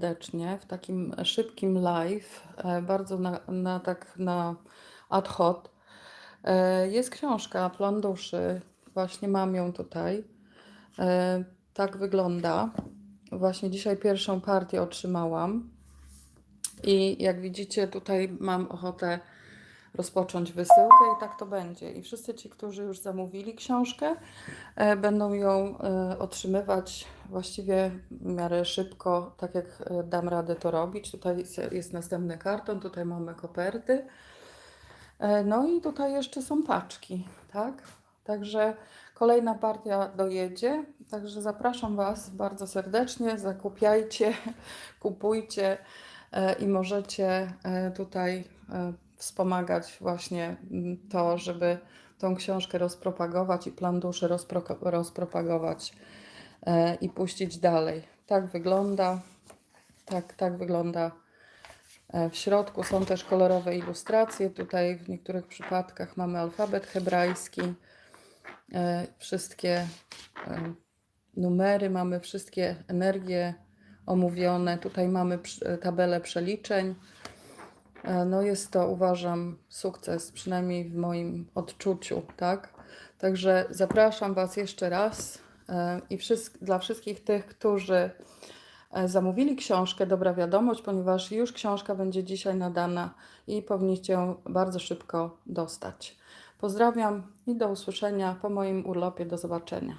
serdecznie w takim szybkim live, e, bardzo na, na tak na ad hoc. E, Jest książka Plan duszy, właśnie mam ją tutaj. E, Tak wygląda. Właśnie dzisiaj pierwszą partię otrzymałam. I jak widzicie, tutaj mam ochotę rozpocząć wysyłkę i tak to będzie. I wszyscy ci, którzy już zamówili książkę, e, będą ją e, otrzymywać właściwie w miarę szybko, tak jak e, dam radę to robić. Tutaj jest- następny karton, tutaj mamy koperty. No i tutaj jeszcze są paczki, tak? Także kolejna partia dojedzie. Także zapraszam Was bardzo serdecznie. Zakupiajcie, kupujcie i możecie tutaj wspomagać właśnie mm, to, żeby tą książkę rozpropagować i plan duszy rozpro- rozpropagować e, i puścić dalej. Tak wygląda. Tak, tak wygląda E, W środku są też kolorowe ilustracje. Tutaj w niektórych przypadkach mamy alfabet hebrajski. E, Wszystkie numery, mamy wszystkie energie omówione. Tutaj mamy tabelę przeliczeń. E, No jest to, uważam, sukces, przynajmniej w moim odczuciu, tak? Także zapraszam Was jeszcze raz e, i dla wszystkich tych, którzy e, zamówili książkę, dobra wiadomość, ponieważ już książka będzie dzisiaj nadana i powinniście ją bardzo szybko dostać. Pozdrawiam i do usłyszenia po moim urlopie. Do zobaczenia.